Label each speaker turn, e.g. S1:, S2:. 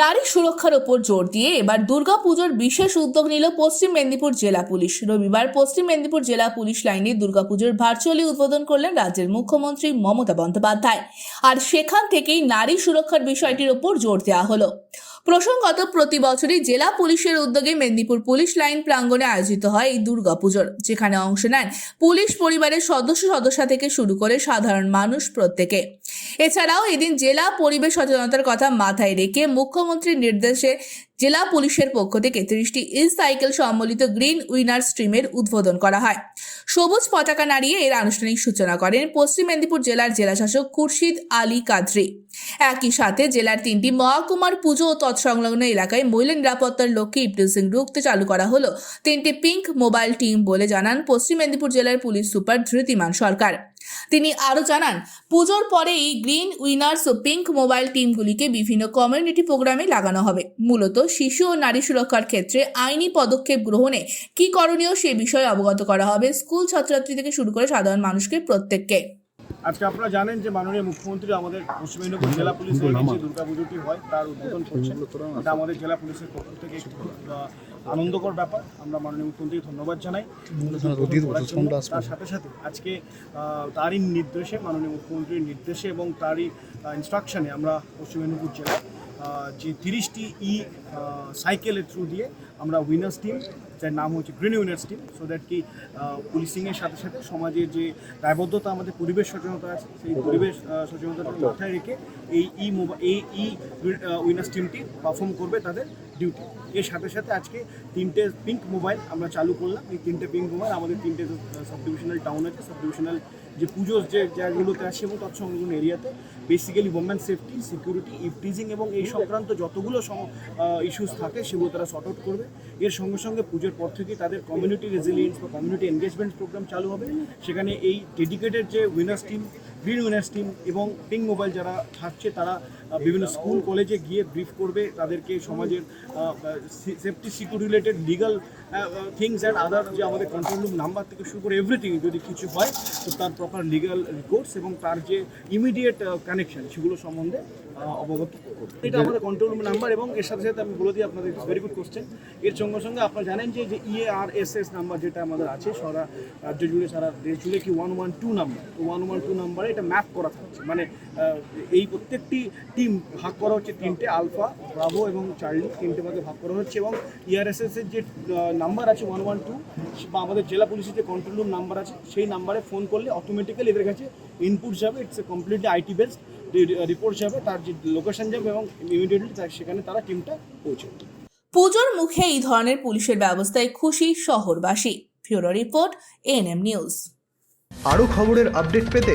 S1: নারী সুরক্ষার ওপর জোর দিয়ে এবার দুর্গাপুজোর বিশেষ উদ্যোগ নিল পশ্চিম মেদিনীপুর জেলা পুলিশ। রবিবার পশ্চিম মেদিনীপুর জেলা পুলিশ লাইনে দুর্গাপুজোর ভার্চুয়ালি উদ্বোধন করলেন রাজ্যের মুখ্যমন্ত্রী মমতা বন্দ্যোপাধ্যায়। আর সেখান থেকেই নারী সুরক্ষার বিষয়টির ওপর জোর দেওয়া হলো। প্রসঙ্গত, প্রতি বছরই জেলা পুলিশের উদ্যোগে মেদিনীপুর পুলিশ লাইন প্রাঙ্গণে আয়োজিত হয় এই দুর্গাপুজোর যেখানে অংশ নেন পুলিশ পরিবারের সদস্য সদস্যা থেকে শুরু করে সাধারণ মানুষ প্রত্যেকে। এছাড়াও এদিন জেলা পরিবেশ সচেতনতার কথা মাথায় রেখে মুখ্যমন্ত্রীর নির্দেশে জেলা পুলিশের পক্ষ থেকে ত্রিশটি ই সাইকেল সম্বলিত গ্রিন উইনার স্ট্রিমের উদ্বোধন করা হয়। সবুজ পতাকা নাড়িয়ে এর আনুষ্ঠানিক সূচনা করেন পশ্চিম মেদিনীপুর জেলার জেলাশাসক খুরশিদ আলী কাদরি। একই সাথে জেলার তিনটি মহাকুমার পুজো ও তৎসংলগ্ন এলাকায় মহিলা নিরাপত্তার লক্ষ্যে ইপটিউজিং রুখতে চালু করা হলো। তিনটি পিঙ্ক মোবাইল টিম বলে জানান পশ্চিম মেদিনীপুর জেলার পুলিশ সুপার ধৃতিমান সরকার। তিনি আরও জানান, পুজোর পরেই গ্রিন উইনার্স ও পিঙ্ক মোবাইল টিমগুলিকে বিভিন্ন কমিউনিটি প্রোগ্রামে লাগানো হবে। মূলত শিশু ও নারী সুরক্ষার ক্ষেত্রে আইনি পদক্ষেপ গ্রহণে কি করণীয় সে বিষয়ে অবগত করা হবে স্কুল ছাত্রছাত্রী থেকে শুরু করে সাধারণ মানুষকে প্রত্যেককে।
S2: আজকে আপনারা জানেন যে মাননীয় মুখ্যমন্ত্রী আমাদের পশ্চিম মেদিনীপুর জেলা পুলিশ লাইনে যে দুর্গাপুজোটি হয় তার উদ্বোধন করছেন এটা আমাদের জেলা পুলিশের পক্ষ থেকে একটি আনন্দকর ব্যাপার। আমরা মাননীয় মুখ্যমন্ত্রীকে ধন্যবাদ জানাই। তার সাথে সাথে আজকে তারই নির্দেশে মাননীয় মুখ্যমন্ত্রীর নির্দেশে এবং তারই ইনস্ট্রাকশনে আমরা পশ্চিম মেদিনীপুর জেলায় যে তিরিশটি ই সাইকেলের থ্রু দিয়ে আমরা উইনার্স টিম যার নাম হচ্ছে green winners team so that কি পুলিশিংয়ের সাথে সাথে সমাজের যে দায়বদ্ধতা আমাদের পরিবেশ সচেতনতা আছে সেই পরিবেশ আহ, সচেতনতাকে মাথায় রেখে এই ই মোবাইল এই ই উইনার্স টিমটি পারফর্ম করবে তাদের ডিউটি এর সাথে সাথে আজকে তিনটে পিঙ্ক মোবাইল আমরা চালু করলাম। এই তিনটে পিঙ্ক মোবাইল আমাদের তিনটে সাব ডিভিশনাল টাউন আছে। সাব ডিভিশনাল যে পুজোর যে জায়গাগুলোতে আছে এবং তৎসংলগ্ন এরিয়াতে basically women safety security eve teasing এবং এই সংক্রান্ত যতগুলো ইস্যুস থাকে সেগুলো তারা সর্ট আউট করবে। এর সঙ্গে সঙ্গে পুজোর পর থেকে তাদের কমিউনিটি রেজিলিয়েন্স বা কমিউনিটি এনগেজমেন্ট প্রোগ্রাম চালু হবে। সেখানে এই ডেডিকেটেড যে winners team green winners team এবং পিঙ্ক মোবাইল যারা থাকছে, তারা বিভিন্ন স্কুল, কলেজে গিয়ে ব্রিফ করবে তাদেরকে সমাজের safety, security related legal things and other যে আমাদের কন্ট্রোল রুম নাম্বার থেকে শুরু করে এভরিথিং যদি কিছু হয়, তো তার প্রপার লিগাল রিকোর্স এবং তার যে ইমিডিয়েট কানেকশন সেগুলো সম্বন্ধে অবগত এটা আমাদের কন্ট্রোল রুম নাম্বার এবং এর সাথে সাথে আমি বলে দিই আপনাদের ভেরি গুড কোশ্চেন এর সঙ্গে সঙ্গে আপনারা জানেন যে যে ইএ এস নাম্বার যেটা আমাদের আছে, সারা রাজ্য জুড়ে, সারা দেশ জুড়ে কি ওয়ান ওয়ান টু নাম্বার? তো ওয়ান ওয়ান টু নাম্বারে এটা ম্যাপ করা থাকছে। মানে এই প্রত্যেকটি টিম ভাগ করা হচ্ছে তিনটে আলফা ব্রাভো এবং চার্লি তিনটে ভাগে ভাগ করা হচ্ছে এবং ইআরএসএস এর যে নাম্বার আছে ওয়ান ওয়ান টু বা আমাদের জেলা পুলিশের যে কন্ট্রোল রুম নাম্বার আছে সেই নাম্বারে ফোন করলে অটোমেটিক্যালি এদের কাছে ইনপুট যাবে। It's a completely IT based report যাবে তার যে লোকেশন যাবে এবং ইমিডিয়েটলি সেখানে তারা টিমটা পৌঁছে
S1: পুজোর মুখে এই ধরনের পুলিশের ব্যবস্থায় খুশি শহরবাসী। ফিউরো রিপোর্ট এনএম নিউজ
S3: আরও খবরের আপডেট পেতে